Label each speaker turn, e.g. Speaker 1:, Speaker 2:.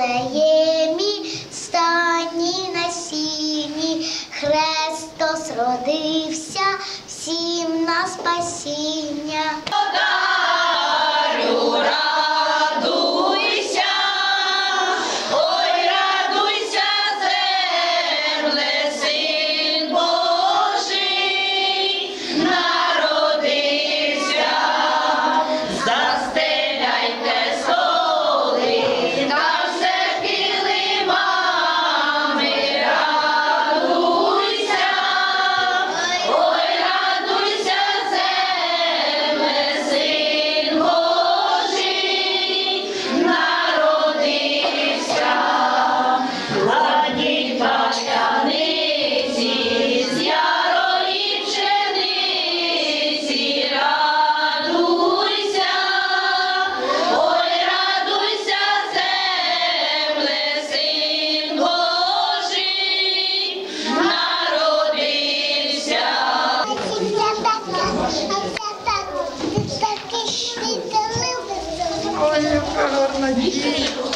Speaker 1: Вифлеємі, стані на сіні, Христос родився всім на спасіння. Ой, яка гарна дівчинка.